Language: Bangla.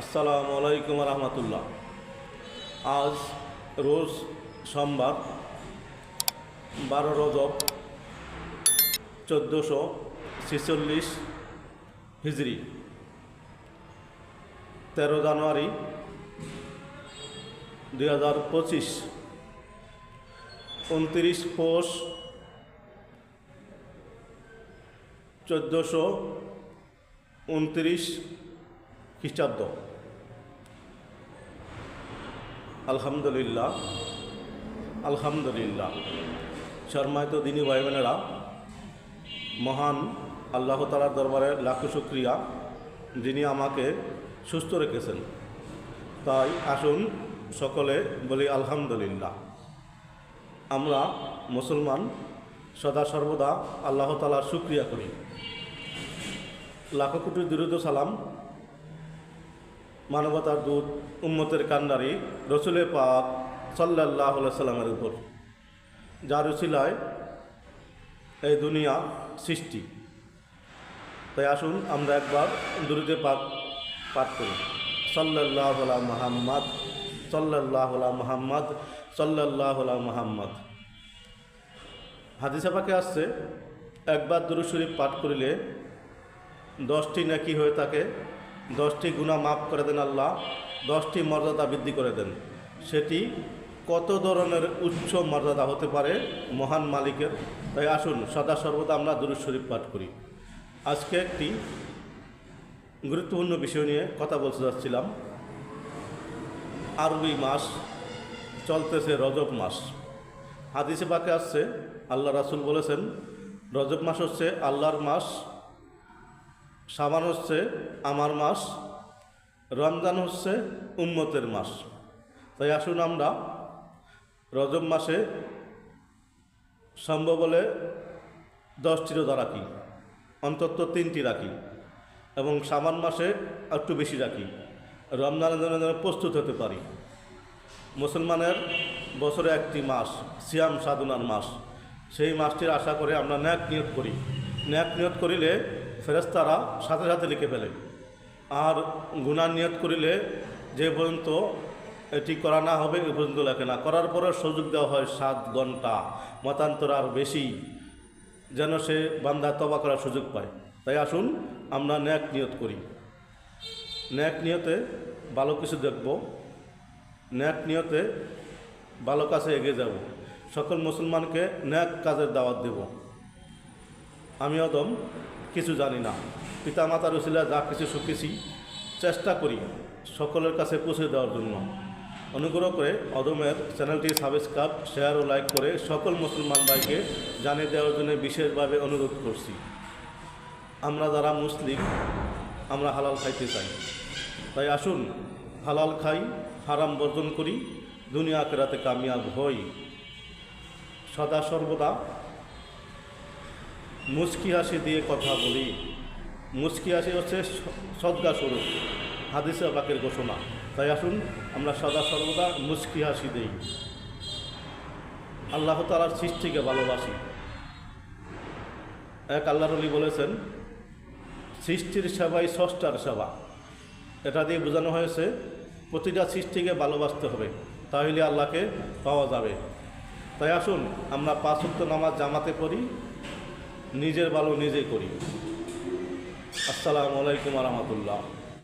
আসসালামু আলাইকুম রহমতুল্লাহ। আজ রোজ সোমবার, বারো রজব চোদ্দোশো ছেচল্লিশ হিজড়ি তেরো জানুয়ারি দুই হাজার পঁচিশ, উনত্রিশ পৌষ চোদ্দোশো উনত্রিশ খ্রিস্টাব্দ। আলহামদুলিল্লাহ আলহামদুলিল্লাহ। শর্মায়িত দিনী ভাই বোনেরা মহান আল্লাহ তালার দরবারে লাখো শুক্রিয়া যিনি আমাকে সুস্থ রেখেছেন। তাই আসুন সকলে বলি আলহামদুলিল্লাহ। আমরা মুসলমান সদা সর্বদা আল্লাহ তালার শুক্রিয়া করি। লাখো কোটি দুরুদ সালাম মানবতার দূত, উম্মতের কান্ডারি রসুলে পাক সাল্লাহ সাল্লামের উপর। যার উচিলায় এই দুনিয়া সৃষ্টি। তাই আসুন আমরা একবার দুরুদে পাক পাঠ করি। সাল্লাহ মাহাম্মদ সাল্লাহ মাহাম্মদ সাল্লাহ মাহাম্মদ। হাদিসা পাকে আসছে, একবার দুরু শরীফ পাঠ করিলে দশটি নাকি হয়ে থাকে। দশটি গুণা মাফ করে দেন আল্লাহ, দশটি মর্যাদা বৃদ্ধি করে দেন। সেটি কত ধরনের উচ্চ মর্যাদা হতে পারে মহান মালিকের? তাই আসুন সদা সর্বদা আমরা দুরুদ শরীফ পাঠ করি। আজকে একটি গুরুত্বপূর্ণ বিষয় নিয়ে কথা বলতে যাচ্ছিলাম। আরবি মাস, চলতেছে রজব মাস। হাদিসে বাকে আসছে, আল্লাহ রাসুল বলেছেন, রজব মাস হচ্ছে আল্লাহর মাস সাবান হচ্ছে আমার মাস, রমজান হচ্ছে উম্মতের মাস। তাই আসুন আমরা রজব মাসে সম্ভব হলে দশটি রোজা রাখি, অন্তত তিনটি রাখি এবং সাবান মাসে একটু বেশি রাখি। রমজানের জন্য যেন প্রস্তুত হতে পারি। মুসলমানের বছরে একটি মাস, সিয়াম সাধনার মাস। সেই মাসটির আশা করে আমরা ন্যাক নিয়োগ করি। ন্যাক নিয়োগ করিলে ফেরেস্তারা সাথে সাথে লিখে ফেলে। আর গুণার নিয়ত করিলে যে পর্যন্ত এটি করা না হবে, এ পর্যন্ত লেখে না। করার পরে সুযোগ দেওয়া হয় সাত ঘণ্টা। মতান্তর আর বেশি, যেন সে বান্দা তবা করার সুযোগ পায়। তাই আসুন, আমরা ন্যাক নিয়ত করি। ন্যাক নিয়তে ভালো কিছু দেখব। ন্যাক নিয়তে ভালো কাছে এগিয়ে যাব। সকল মুসলমানকে ন্যাক কাজের দাওয়াত দেব। আমি অদম কিছু জানি না। পিতা মাতার উচিলা যা কিছু শিখেছি চেষ্টা করি সকলের কাছে পৌঁছে দেওয়ার জন্য। অনুগ্রহ করে অদমের চ্যানেলটি সাবস্ক্রাইব, শেয়ার ও লাইক করে সকল মুসলমান ভাইকে জানিয়ে দেওয়ার জন্য বিশেষভাবে অনুরোধ করছি। আমরা যারা মুসলিম, আমরা হালাল খাইতে চাই। তাই আসুন, হালাল খাই, হারাম বর্জন করি দুনিয়া কেরাতে কামিয়াব হই। সদা সর্বদা মুচকি হাসি দিয়ে কথা বলি। মুচকি হাসি হচ্ছে সদ্গা স্বরূপ, হাদিসে বাকের ঘোষণা। তাই আসুন, আমরা সদা সর্বদা মুচকি হাসি দিই। আল্লাহ তালার সৃষ্টিকে ভালোবাসি। এক আল্লাহ রলি বলেছেন, সৃষ্টির সেবাই ষষ্ঠার সেবা। এটা দিয়ে বোঝানো হয়েছে, প্রতিটা সৃষ্টিকে ভালোবাসতে হবে, তাহলে আল্লাহকে পাওয়া যাবে। তাই আসুন, আমরা পাঁচ নামাজ জামাতে পড়ি নিজের ভালো নিজে করি। আসসালামু আলাইকুম রহমতুল্লাহ।